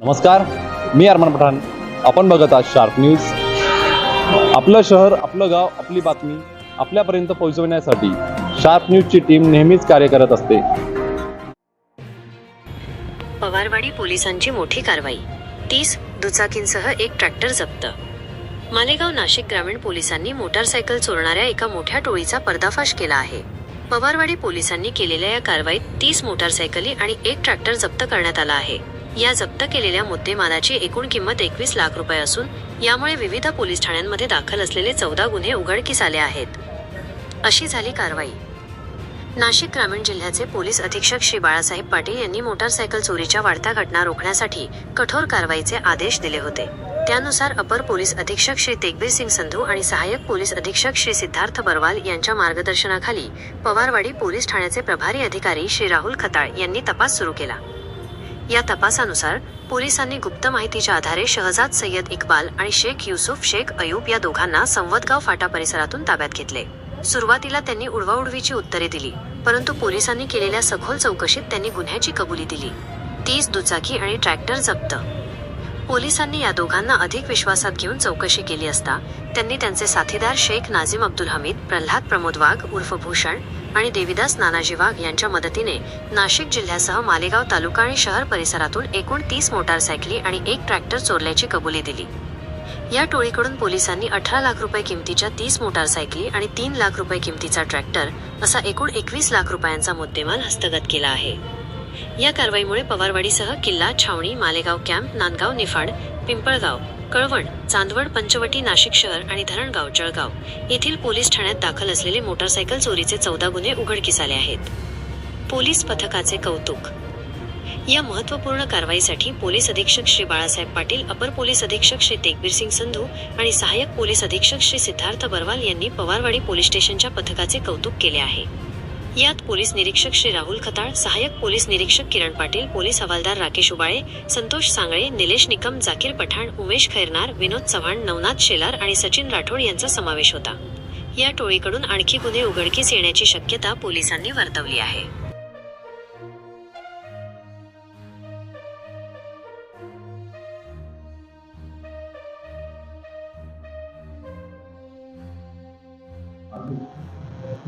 नमस्कार मी अरमान पठाण. आपण बघत आहात शार्प न्यूज आपलं शहर आपलं गाव आपली बातमी आपल्यापर्यंत पोहोचवण्यासाठी शार्प न्यूजची टीम नेहमीच कार्य करत असते. पवारवाडी पोलिसांची मोठी कारवाई. तीस दुचाकींसह एक ट्रॅक्टर जप्त. मालेगाव नाशिक ग्रामीण पोलिसांनी मोटारसायकल चोरणाऱ्या एका मोठ्या टोळीचा पर्दाफाश केला आहे. पवारवाडी पोलिसांनी केलेल्या या कारवाईत तीस मोटारसायकली आणि एक ट्रॅक्टर जप्त करण्यात आला आहे. या जप्त केलेल्या मुद्देमालाची एकूण किंमत एकवीस लाख रुपये असून यामुळे विविध पोलीस ठाण्यांमध्ये दाखल असलेले चौदा गुन्हे उघडकीस आले आहेत. अशी झाली कारवाई. नाशिक ग्रामीण जिल्ह्याचे पोलीस अधीक्षक श्री बाळासाहेब पाटील यांनी मोटारसायकल चोरीच्या वाढत्या घटना रोखण्यासाठी कठोर कारवाईचे आदेश दिले होते. त्यानुसार अपर पोलीस अधीक्षक श्री तेगबीर सिंग संधू आणि सहाय्यक पोलीस अधीक्षक श्री सिद्धार्थ बरवाल यांच्या मार्गदर्शनाखाली पवारवाडी पोलीस ठाण्याचे प्रभारी अधिकारी श्री राहुल खताळ यांनी तपास सुरू केला. या तपासानुसार पोलिसांनी गुप्त माहितीच्या आधारे शहजाद सय्यद इक्बाल आणि शेख युसुफ शेख अयूब या दोघांना संवदगाव फाटा परिसरातून ताब्यात घेतले. सुरुवातीला त्यांनी उडवाउडवीची उत्तरे दिली परंतु पोलिसांनी केलेल्या सखोल चौकशीत त्यांनी गुन्ह्याची कबुली दिली. तीस दुचाकी आणि ट्रॅक्टर जप्त पोलिसांनी या दोघांना अधिक विश्वासात घेऊन चौकशी केली असता त्यांनी त्यांचे साथीदार शेख नाझिम अब्दुल हमीद प्रल्हाद प्रमोद वाघ उर्फ भूषण आणि देविदास नानाजी वाघ यांच्या मदतीने नाशिक जिल्ह्यासह मालेगाव तालुका आणि शहर परिसरातून एकूण तीस मोटारसायकली आणि एक ट्रॅक्टर चोरल्याची कबुली दिली. या टोळीकडून पोलिसांनी अठरा लाख रुपये किमतीच्या तीस मोटारसायकली आणि तीन लाख रुपये किमतीचा ट्रॅक्टर असा एकूण एकवीस लाख रुपयांचा मुद्देमाल हस्तगत केला आहे. या कारवाईमुळे पवारवाडीसह किल्ला छावणी मालेगाव कॅम्प नांदगाव निफाड पिंपळगाव कळवण चांदवड पंचवटी नाशिक शहर आणि धरणगाव जळगाव येथील पोलीस ठाण्यात दाखल असलेले मोटारसायकल चोरीचे चौदा गुन्हे उघडकीस आले आहेत. पोलीस पथकाचे कौतुक. या महत्त्वपूर्ण कारवाईसाठी पोलीस अधीक्षक श्री बाळासाहेब पाटील अपर पोलीस अधीक्षक श्री तेगबीर सिंग संधू आणि सहाय्यक पोलीस अधीक्षक श्री सिद्धार्थ बरवाल यांनी पवारवाडी पोलीस स्टेशनच्या पथकाचे कौतुक केले आहे. यात पोलीस निरीक्षक श्री राहुल खताळ सहाय्यक पोलीस निरीक्षक किरण पाटील पोलीस हवालदार राकेश उबाळे संतोष सांगळे निलेश निकम जाकीर पठाण उमेश खैरनार विनोद चव्हाण नवनाथ शेलार आणि सचिन राठोड यांचा समावेश होता. या टोळीकडून आणखी गुन्हे उघडकीस येण्याची शक्यता पोलिसांनी वर्तवली आहे.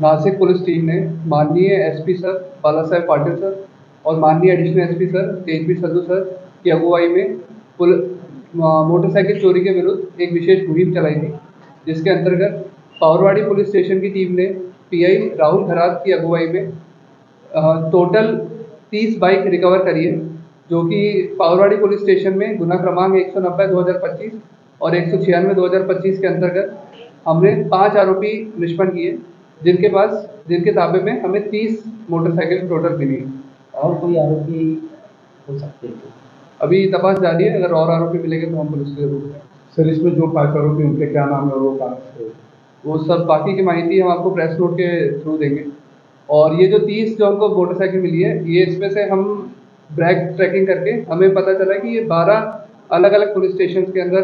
नासिक पुलिस टीम ने माननीय SP sir, Balasaheb Patil sir और माननीय additional SP sir, Tejbir Sandhu sir की अगुवाई में पुल मोटरसाइकिल चोरी के विरुद्ध एक विशेष मुहिम चलाई थी जिसके अंतर्गत पावरवाड़ी पुलिस स्टेशन की टीम ने पीआई राहुल खरात की अगुवाई में टोटल तीस बाइक रिकवर करी है, जो कि पावरवाड़ी पुलिस स्टेशन में गुना क्रमांक एक सौ नब्बे दो हज़ार पच्चीस और एक सौ छियानवे दो हज़ार पच्चीस के अंतर्गत हमने पाँच आरोपी निष्पन्न किए जिनके पास जिनके ताबे में हमें तीस मोटरसाइकिल टोटल मिली। है और कोई आरोपी हो सकते हैं? अभी तपास जारी है अगर और आरोपी मिलेंगे तो हम पुलिस के ज़रूर हैं। सर इसमें जो पाँच आरोपी उनके क्या नाम है और वो कहाँ वो सब बाकी की माहिती हम आपको प्रेस नोट के थ्रू देंगे। और ये जो तीस जो हमको मोटरसाइकिल मिली है ये इसमें से हम ब्रैक ट्रैकिंग करके हमें पता चला कि ये बारह अलग अलग पुलिस स्टेशन के अंदर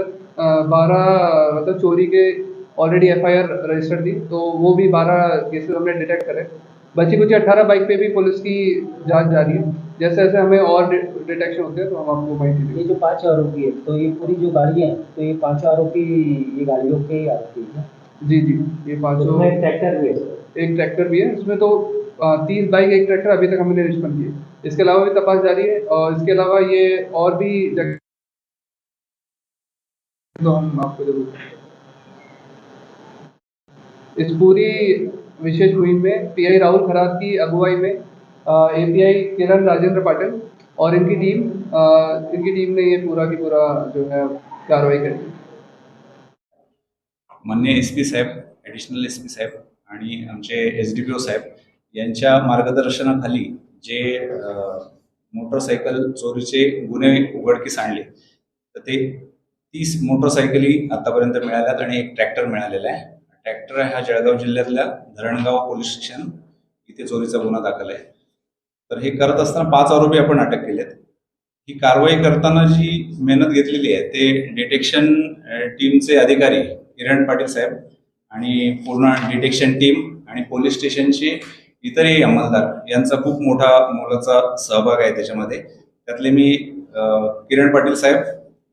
बारह मतलब चोरी के ऑलरेडी एफ़ रजिस्टर्ड थी तो वो भी बारह केसेस हमने डिटेक्ट करे। बची कुछ अट्ठारह बाइक पे भी पुलिस की जाँच जारी है। जैसे जैसे हमें और डिटेक्शन होते हैं तो हम आपको माहिती ये जो पाँच आरोपी है तो ये पूरी जो गाड़ियाँ हैं तो ये पाँचों आरोपी ये गाड़ियों के ही आरोपी हैं जी जी ये पाँचों एक ट्रैक्टर भी है एक ट्रैक्टर भी है। इसमें तो तीस बाइक एक ट्रैक्टर अभी तक हमने निष्पन्न किए। इसके अलावा भी तपास जारी है और इसके अलावा ये और भी जगह तो हम आपको ज़रूर इस पूरी विशेष मुहिम में पीआई राहुल खरात की अगुवाई में एपीआई किरण राजेंद्र पाटिल और इनकी टीम इनकी टीम ने ये पूरा की पूरा जो है कार्रवाई करी। मान्य एस पी साहेब ॲडिशनल एस पी साहेब आणि आमचे एस डी पी ओ साहेब यांच्या मार्गदर्शनाखाली जे मोटरसायकल चोरीचे गुन्हे उघडकीस आणले तर ते तीस मोटरसायकली आतापर्यंत मिळाल्यात आणि एक ट्रॅक्टर मिळालेला आहे. ट्रॅक्टर हा जळगाव जिल्ह्यातल्या धरणगाव पोलीस स्टेशन. इथे चोरीचा गुन्हा दाखल आहे. तर हे करत असताना पाच आरोपी आपण अटक केलेत. ही कारवाई करताना जी मेहनत घेतलेली आहे ते डिटेक्शन टीमचे अधिकारी किरण पाटील साहेब आणि पूर्ण डिटेक्शन टीम आणि पोलीस स्टेशनचे इतरही अंमलदार यांचा खूप मोठा मोलाचा सहभाग आहे त्याच्यामध्ये. त्यातले मी किरण पाटील साहेब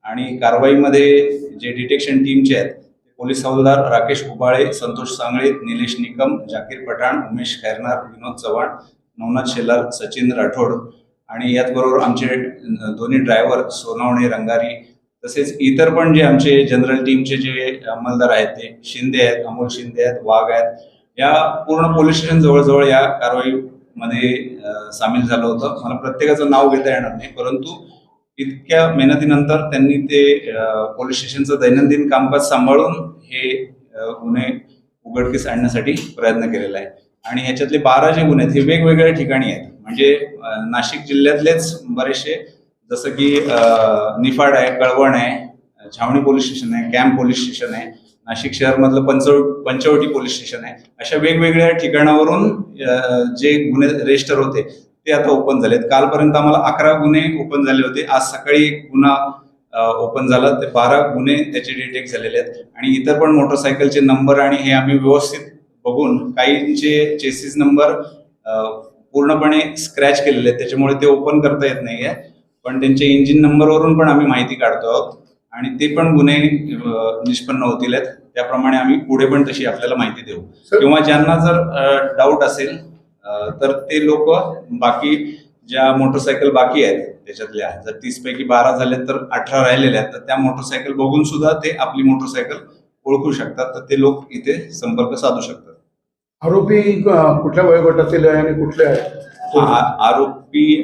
आणि कारवाईमध्ये जे डिटेक्शन टीमचे आहेत पोलीस हवालदार राकेश उबाळे संतोष सांगळे निलेश निकम जाकीर पठाण उमेश खैरनार विनोद चव्हाण नवनाथ शेलार सचिन राठोड आणि याचबरोबर आमचे दोन्ही ड्रायव्हर सोनावणे रंगारी तसेच इतर पण जे आमचे जनरल टीमचे जे अंमलदार आहेत ते शिंदे आहेत अमोल शिंदे आहेत वाघ आहेत या पूर्ण पोलीस स्टेशन जवळजवळ या कारवाईमध्ये सामील झालं होतं. मला प्रत्येकाचं नाव घेता येणार नाही परंतु इतक्या मेहनतीनंतर त्यांनी ते पोलीस स्टेशनचं दैनंदिन कामकाज सांभाळून हे गुन्हे उघडकीस आणण्यासाठी प्रयत्न केलेला आहे. आणि ह्याच्यातले बारा जे गुन्हे आहेत हे वेगवेगळ्या ठिकाणी आहेत. म्हणजे नाशिक जिल्ह्यातलेच बरेचसे जसं की निफाड आहे कळवण आहे छावणी पोलीस स्टेशन आहे कॅम्प पोलीस स्टेशन आहे नाशिक शहरमधलं पंचव पंचवटी पोलीस स्टेशन आहे. अशा वेगवेगळ्या ठिकाणावरून जे गुन्हे रजिस्टर होते ते आता ओपन झालेत. कालपर्यंत आम्हाला अकरा गुन्हे ओपन झाले होते. आज सकाळी एक गुन्हा ओपन झाला. ते बारा गुन्हे त्याचे डिटेक्ट झालेले आहेत. आणि इतर पण मोटरसायकलचे नंबर आणि हे आम्ही व्यवस्थित बघून काहींचे चेसिस नंबर पूर्णपणे स्क्रॅच केलेले आहेत. त्याच्यामुळे ते ओपन करता येत नाहीये. पण त्यांचे इंजिन नंबरवरून पण आम्ही माहिती काढतो आहोत. आणि ते पण गुन्हे निष्पन्न होतील आहेत. त्याप्रमाणे आम्ही पुढे पण तशी आपल्याला माहिती देऊ. किंवा ज्यांना जर डाऊट असेल तर ते लोक बाकी ज्या मोटरसायकल बाकी आहेत त्याच्यातल्या जर तीस पैकी बारा झाले तर अठरा राहिलेल्या आहेत तर त्या मोटरसायकल बघून सुद्धा ते आपली मोटरसायकल ओळखू शकतात. तर ते लोक इथे संपर्क साधू शकतात. आरोपी कुठल्या वयोगटातील आहे आणि कुठले आरोपी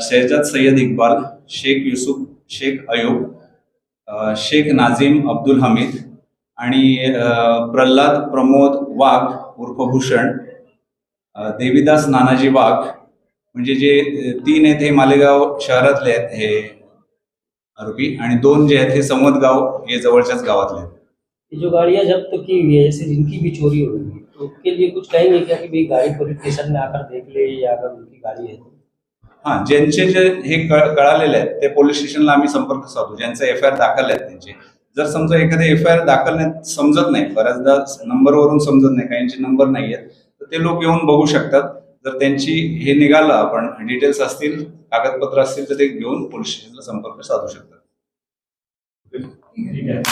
शहजाद सय्यद इक्बाल शेख युसुफ शेख अयूब शेख नाझीम अब्दुल हमीद आणि प्रल्हाद प्रमोद वाघ उर्फ भूषण देवीदास नानाजी वाघ म्हणजे जे तीन आहेत हे मालेगाव शहरातले आहेत हे आरोपी आणि दोन जे आहेत हे संवतगाव हे जवळच्याच गावातले आहेत. ये जो गाड़ियाँ जब्त की हुई है जैसे जिनकी भी चोरी होगी तो उसके लिए कुछ कहेंगे क्या कि भाई गाड़ी पुलिस स्टेशन में आकर देख ले या अगर उनकी गाड़ी है तो। हा ज्यांचे जे हे कळ- कळालेले आहेत ते पोलीस स्टेशनला आम्ही संपर्क साधू ज्यांचे एफ आय आर दाखल आहेत त्यांचे. जर समजा एखादे एफ आय आर दाखल नाही समजत नाही बऱ्याचदा नंबरवरून समजत नाही काहींचे नंबर नाही आहेत ते लोक येऊन बघू शकतात. जर त्यांची हे निघालं आपण डिटेल्स असतील कागदपत्र असतील तर ते घेऊन पोलीस स्टेशनला संपर्क साधू शकतात. ठीक आहे.